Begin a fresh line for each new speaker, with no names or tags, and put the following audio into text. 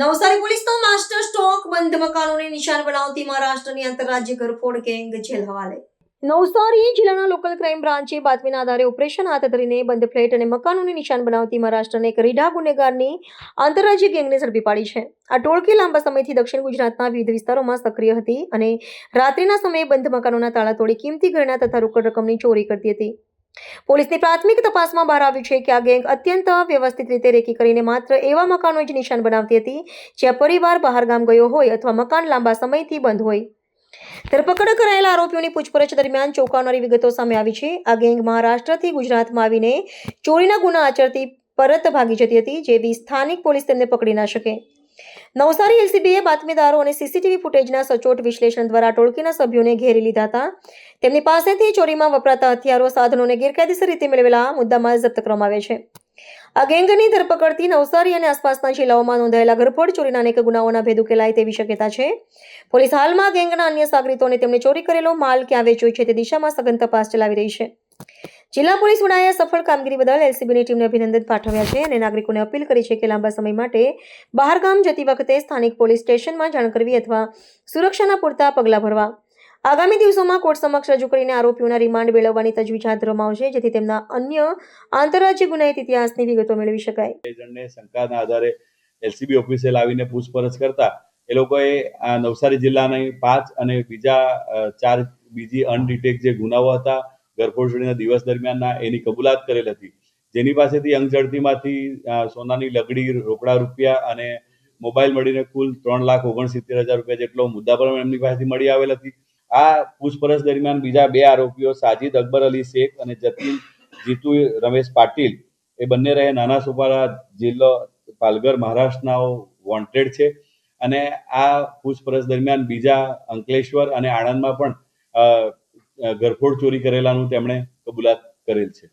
નવસારી પોલીસનો master stock બંધ મકાનોને નિશાન બનાવતી મહારાષ્ટ્રની આંતરરાજ્ય ગરફોડ ગેંગ જેલ હવાલે. નવસારી જિલ્લાના લોકલ ક્રાઇમ બ્રાન્ચે બાતમીના આધારે ઓપરેશન હાથ ધરીને બંધ ફ્લેટ અને મકાનોને નિશાન બનાવતી મહારાષ્ટ્રના એક રીઢા ગુનેગારની આંતરરાજ્ય ગેંગને ઝડપી પાડી છે. આ ટોળકી લાંબા સમયથી દક્ષિણ ગુજરાતના વિવિધ વિસ્તારોમાં સક્રિય હતી અને રાત્રિના સમયે બંધ મકાનોના તાળા તોડી કિંમતી ઘરેણા તથા રોકડ રકમની ચોરી કરતી હતી. પોલીસની પ્રાથમિક તપાસમાં બહાર આવ્યું છે કે આ ગેંગ અત્યંત વ્યવસ્થિત રીતે રેકી કરીને માત્ર એવા મકાનો જ નિશાન બનાવતી હતી જ્યાં પરિવાર બહાર ગામ ગયો હોય અથવા મકાન લાંબા સમયથી બંધ હોય. ધરપકડ કરાયેલા આરોપીઓની પૂછપરછ દરમિયાન ચોંકાવનારી વિગતો સામે આવી છે. આ ગેંગ મહારાષ્ટ્રથી ગુજરાતમાં આવીને ચોરીના ગુના આચરતી પરત ભાગી જતી હતી જેવી સ્થાનિક પોલીસ તેમને પકડી ના શકે. નવસારી એલસીબીએ બાતમીદારો અને સીસીટીવી ફૂટેજના સચોટ વિશ્લેષણ દ્વારા ટોળકીના સભ્યોને ઘેરી લીધા હતા. તેમની પાસેથી ચોરીમાં વપરાતા હથિયારો, સાધનોને ગેરકાયદેસર રીતે મેળવેલા મુદ્દામાં જપ્ત કરવામાં આવે છે. આ ગેંગની ધરપકડથી નવસારી અને આસપાસના જિલ્લાઓમાં નોંધાયેલા ઘરફોડ ચોરીના અનેક ગુનાઓના ભેદ ઉકેલાય તેવી શક્યતા છે. પોલીસ હાલમાં ગેંગના અન્ય સાગરીતોને તેમણે ચોરી કરેલો માલ ક્યાં વેચ્યો છે તે દિશામાં સઘન તપાસ ચલાવી રહી છે. જિલ્લા પોલીસ વડાએ સફળ કામગીરી બદલ એલસીબીની ટીમને અભિનંદન પાઠવ્યા છે અને નાગરિકોને અપીલ કરી છે કે લાંબા સમય માટે બહારગામ જતી વખતે સ્થાનિક પોલીસ સ્ટેશનમાં જાણ કરવી અથવા સુરક્ષાના પૂરતા પગલાં ભરવા. આગામી દિવસોમાં કોર્ટ સમક્ષ રજૂ કરીને આરોપીઓના રિમાન્ડ મેળવવાની તજવીજ હાથ ધરવામાં આવશે, જેથી તેમના અન્ય આંતરરાજ્ય ગુનાહિત ઇતિહાસની વિગતો મેળવી શકાય.
જણને શંકાના આધારે એલસીબી ઓફિસે લાવીને પૂછપરછ કરતા એ લોકોએ નવસારી જિલ્લાની પાંચ અને બીજા ચાર બીજી અનડિટેક જે ગુનાઓ હતા ગરફોડ દિવસ દરમિયાનના એની કબૂલાત કરેલ હતી. જેની પાસેથી અંગ ઝડતીમાંથી સોનાની લગડી, રોકડા રૂપિયા અને મોબાઈલ મળીને કુલ ત્રણ લાખ ઓગણસિત્તેર હજાર રૂપિયા જેટલો મુદ્દા પણ એમની પાસેથી મળી આવેલ હતી. આ પૂછપરછ દરમિયાન બીજા બે આરોપીઓ, સાજિદ અકબર અલી શેખ અને જતીન જીતુ રમેશ પાટીલ, એ બંને રહે નાના સુપારા જિલ્લો પાલઘર, મહારાષ્ટ્રનાઓ વોન્ટેડ છે. અને આ પૂછપરછ દરમિયાન બીજા અંકલેશ્વર અને આણંદમાં પણ ગરફોડ ચોરી કરેલાનું તેમણે કબૂલાત કરેલ છે.